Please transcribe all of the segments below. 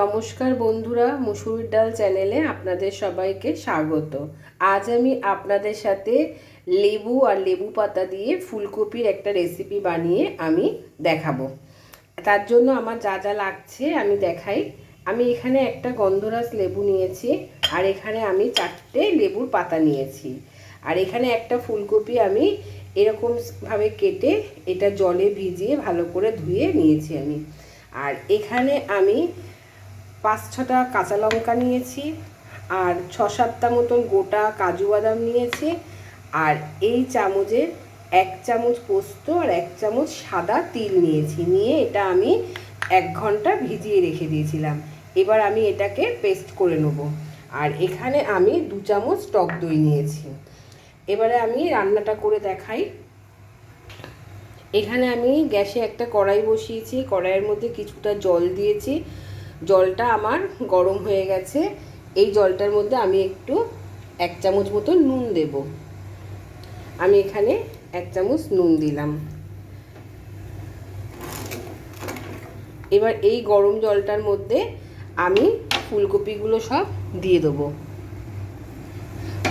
নমস্কার বন্ধুরা, মুসুরির ডাল চ্যানেলে আপনাদের সবাইকে স্বাগত। আজ আমি আপনাদের সাথে লেবু আর লেবু পাতা দিয়ে ফুলকপির একটা রেসিপি বানিয়ে আমি দেখাবো। তার জন্য আমার যা যা লাগছে আমি দেখাই। আমি এখানে একটা গন্ধরাস লেবু নিয়েছি আর এখানে আমি চারটে লেবুর পাতা নিয়েছি। আর এখানে একটা ফুলকপি আমি এরকমভাবে কেটে এটা জলে ভিজিয়ে ভালো করে ধুয়ে নিয়েছি আমি। আর এখানে আমি পাঁচ ছটা কাঁচা লঙ্কা নিয়েছি আর ছ সাতটা মতন গোটা কাজু বাদাম নিয়েছি আর এই চামচের এক চামচ পোস্ত আর এক চামচ সাদা তিল নিয়েছি। নিয়ে এটা আমি এক ঘণ্টা ভিজিয়ে রেখে দিয়েছিলাম। এবার আমি এটাকে পেস্ট করে নেব। আর এখানে আমি দু চামচ টক দই নিয়েছি। এবারে আমি রান্নাটা করে দেখাই। এখানে আমি গ্যাসে একটা কড়াই বসিয়েছি। কড়াইয়ের মধ্যে কিছুটা জল দিয়েছি। জলটা আমার গরম হয়ে গেছে। এই জলটার মধ্যে আমি একটু এক চামচ মতো নুন দেব। আমি এখানে এক চামচ নুন দিলাম। এবার এই গরম জলটার মধ্যে আমি ফুলকপিগুলো সব দিয়ে দেবো।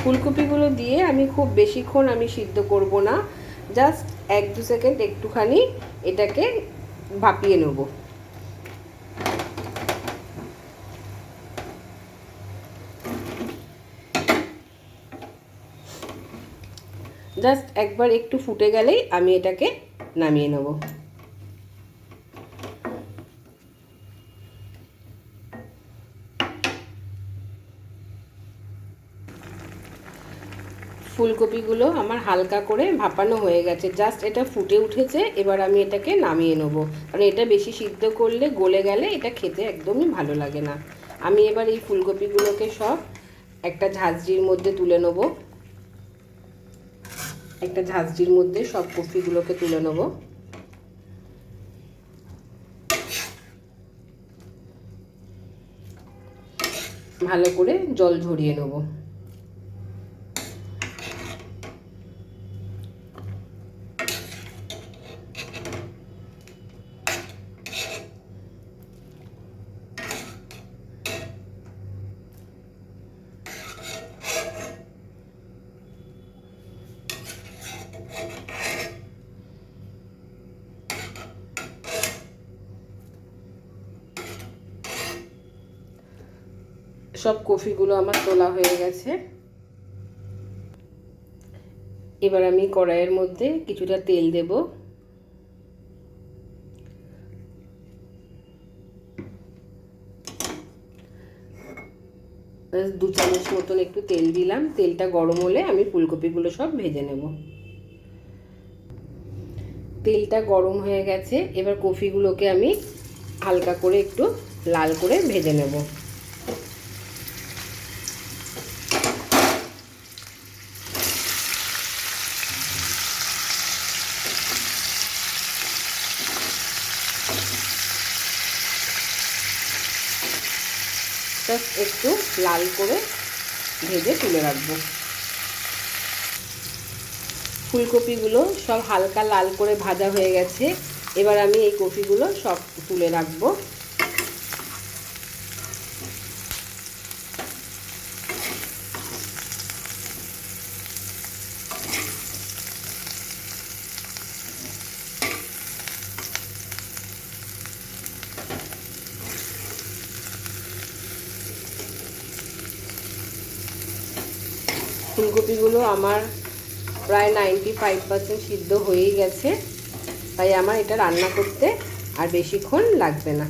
ফুলকপিগুলো দিয়ে আমি খুব বেশিক্ষণ আমি সিদ্ধ করব না। জাস্ট এক দু সেকেন্ড একটুখানি এটাকে ভাপিয়ে নেব। জাস্ট একবার একটু ফুটে গেলেই আমি এটাকে নামিয়ে নেব। ফুলকপিগুলো আমার হালকা করে ভাপানো হয়ে গেছে, জাস্ট এটা ফুটে উঠেছে, এবার আমি এটাকে নামিয়ে নেব। কারণ এটা বেশি সিদ্ধ করলে, গলে গেলে এটা খেতে একদমই ভালো লাগে না। আমি এবার এই ফুলকপিগুলোকে সব একটা ঝাঁঝরির মধ্যে তুলে নেব। একটা ঝাঁঝরির মধ্যে সব কফিগুলোকে তুলে নেব। ভালো করে জল ঝরিয়ে নেব। সব কফিগুলো আমার তোলা হয়ে গেছে। এবার আমি কড়াইয়ের মধ্যে কিছুটা তেল দেব। দু চামচ মতন একটু তেল দিলাম। তেলটা গরম হলে আমি ফুলকপিগুলো সব ভেজে নেব। তেলটা গরম হয়ে গেছে। এবার কফিগুলোকে আমি হালকা করে একটু লাল করে ভেজে নেব। জাস্ট একটু লাল করে ভেজে তুলে রাখব। ফুলকপিগুলো সব হালকা লাল করে ভাজা হয়ে গেছে। এবার আমি এই কপিগুলো সব তুলে রাখব। ফুলকপিগুলো আমার প্রায় নাইনটি ফাইভ পার্সেন্ট সিদ্ধ হয়েই গেছে। তাই আমার এটা রান্না করতে আর বেশিক্ষণ লাগবে না।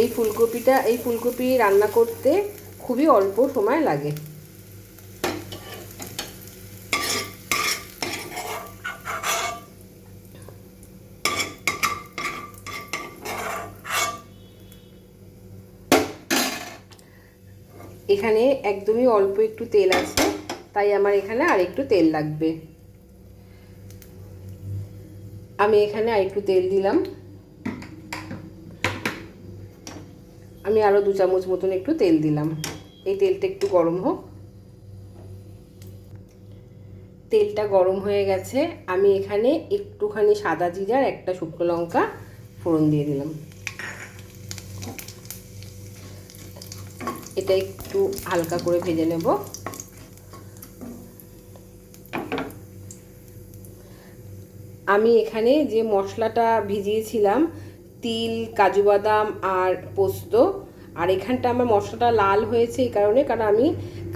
এই ফুলকপিটা, এই ফুলকপি রান্না করতে খুবই অল্প সময় লাগে। এখানে একদমই অল্প একটু তেল আছে, তাই আমার এখানে আর একটু তেল লাগবে। আমি এখানে আর একটু তেল দিলাম। আমি আরও দু চামচ মতন একটু তেল দিলাম। এই তেলটা একটু গরম হোক। তেলটা গরম হয়ে গেছে, আমি এখানে একটুখানি সাদা জিরার একটা শুকনো লঙ্কা ফোড়ন দিয়ে দিলাম। এটা একটু হালকা করে ভেজে নেব। আমি এখানে যে মশলাটা ভিজিয়েছিলাম, তিল, কাজু বাদাম আর পোস্ত, আর এখানটা আমার মশলাটা লাল হয়েছে এই কারণে, কারণ আমি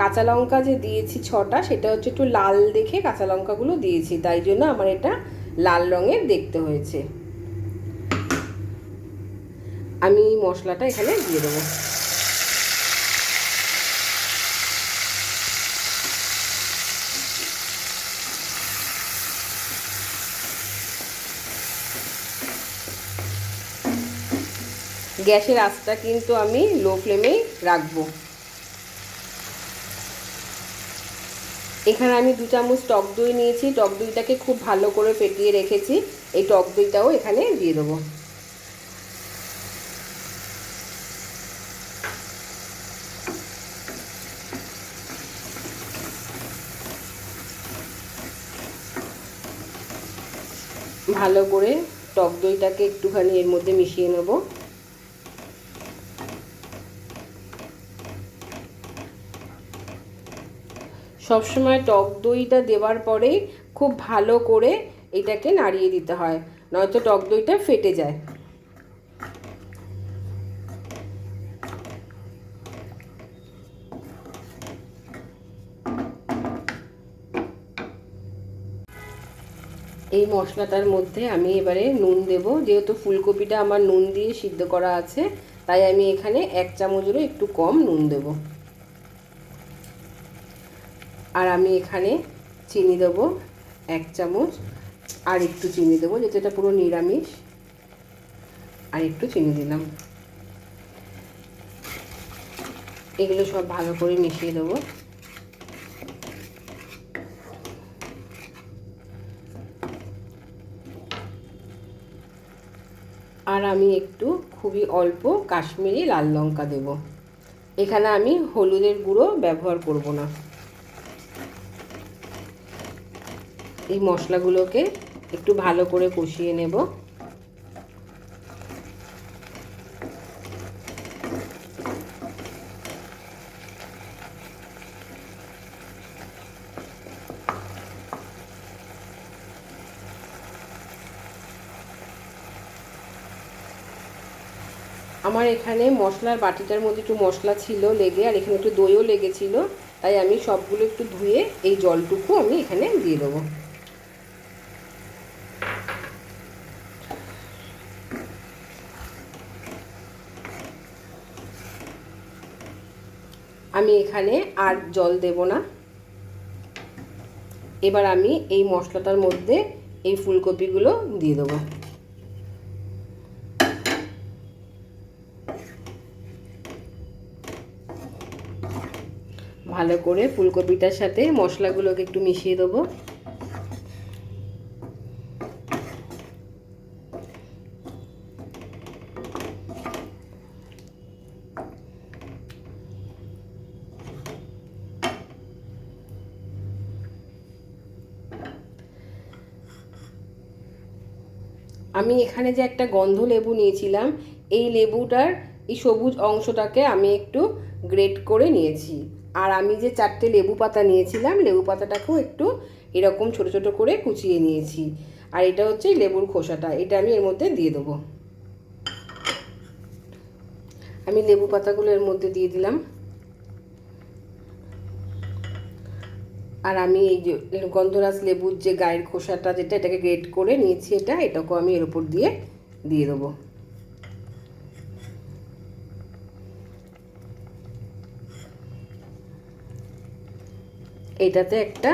কাঁচা লঙ্কা যে দিয়েছি ছটা, সেটা হচ্ছে একটু লাল দেখে কাঁচা লঙ্কাগুলো দিয়েছি, তাই জন্য আমার এটা লাল রঙের দেখতে হয়েছে। আমি মশলাটা এখানে দিয়ে দেবো। গ্যাসের আঁচটা কিন্তু আমি লো ফ্লেমেই রাখব। এখানে আমি দু চামচ টক দই নিয়েছি। টক দইটাকে খুব ভালো করে ফেটিয়ে রেখেছি। এই টক দইটাও এখানে দিয়ে দেবো। ভালো করে টক দইটাকে একটুখানি এর মধ্যে মিশিয়ে নেব। সবসময় টক দইটা দেওয়ার পরেই খুব ভালো করে এটাকে নাড়িয়ে দিতে হয়, নয়তো টক দইটা ফেটে যায়। এই মশলাটার মধ্যে আমি এবারে নুন দেব, যেহেতু ফুলকপিটা আমার নুন দিয়ে সিদ্ধ করা আছে, তাই আমি এখানে এক চামচেরও একটু কম নুন দেবো। আর আমি এখানে চিনি দেবো এক চামচ, আর একটু চিনি দেবো, যেহেতু এটা পুরো নিরামিষ। আর একটু চিনি দিলাম। এগুলো সব ভালো করে মিশিয়ে দেবো। আর আমি একটু খুবই অল্প কাশ্মীরি লাল লঙ্কা দেব। এখানে আমি হলুদের গুঁড়ো ব্যবহার করব না। এই মশলাগুলোকে একটু ভালো করে কষিয়ে নেব। আমার এখানে মশলার বাটিটার মধ্যে একটু মশলা ছিল লেগে, আর এখানে একটু দইও লেগেছিল, তাই আমি সবগুলো একটু ধুয়ে এই জলটুকু আমি এখানে দিয়ে দেবো। আমি এখানে আর জল দেব না। এবার আমি এই মশলাটার মধ্যে এই ফুলকপিগুলো দিয়ে দেবো। ভালো করে ফুলকপিটার সাথে মশলাগুলোকে একটু মিশিয়ে দেবো। আমি এখানে যে একটা গন্ধ লেবু নিয়েছিলাম, এই লেবুটার এই সবুজ অংশটাকে আমি একটু গ্রেট করে নিয়েছি। আর আমি যে চারটে লেবু পাতা নিয়েছিলাম, লেবু পাতাটাকেও একটু এরকম ছোট ছোট করে কুচিয়ে নিয়েছি। আর এটা হচ্ছে লেবুর খোসাটা, এটা আমি এর মধ্যে দিয়ে দেবো। আমি লেবু পাতাগুলো এর মধ্যে দিয়ে দিলাম। আর আমি এই যে গন্ধরাজ লেবুর যে গায়ের খোসাটা যেটা, এটাকে গ্রেট করে নিয়েছি এটা, এটাকেও আমি এর উপর দিয়ে দিয়ে দেবো। এটাতে একটা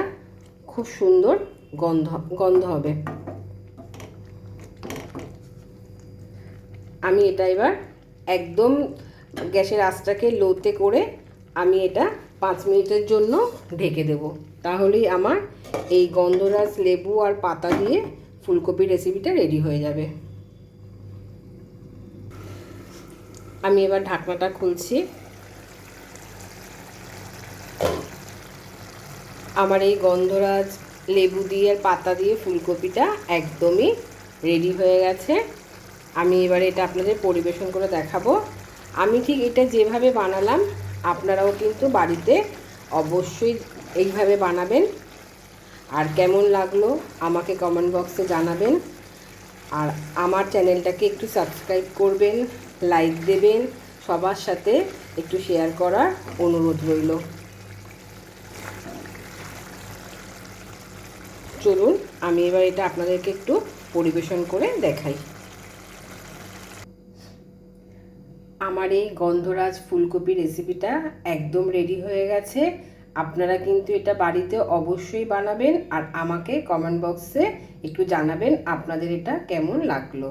খুব সুন্দর গন্ধ গন্ধ হবে। আমি এটা এবার একদম গ্যাসের আঁচটাকে লোতে করে আমি এটা পাঁচ মিনিটের জন্য ঢেকে দেব। তাহলেই আমার এই গন্ধরাজ লেবু আর পাতা দিয়ে ফুলকপির রেসিপিটা রেডি হয়ে যাবে। আমি এবার ঢাকনাটা খুলছি। আমার এই গন্ধরাজ লেবু দিয়ে আর পাতা দিয়ে ফুলকপিটা একদমই রেডি হয়ে গেছে। আমি এবারে এটা আপনাদের পরিবেশন করে দেখাবো। আমি ঠিক এটা যেভাবে বানালাম আপনারাও কিন্তু বাড়িতে অবশ্যই এইভাবে বানাবেন। আর কেমন লাগল আমাকে কমেন্ট বক্সে জানাবেন। আর আমার চ্যানেলটাকে একটু সাবস্ক্রাইব করবেন লাইক দেবেন, সবার সাথে একটু শেয়ার করার অনুরোধ রইল। চলুন, আমি এবার এটা আপনাদেরকে একটু পরিবেশন করে দেখাই। আমার এই গন্ধরাজ ফুলকপি রেসিপিটা একদম রেডি হয়ে গেছে। আপনারা কিন্তু এটা বাড়িতে অবশ্যই বানাবেন আর আমাকে কমেন্ট বক্সে একটু জানাবেন আপনাদের এটা কেমন লাগল।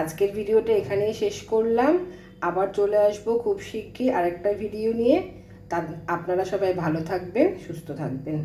আজকের ভিডিওটা এখানেই শেষ করলাম। আবার চলে আসব খুব শিগগির আরেকটা ভিডিও নিয়ে। তা আপনারা সবাই ভালো থাকবেন, সুস্থ থাকবেন।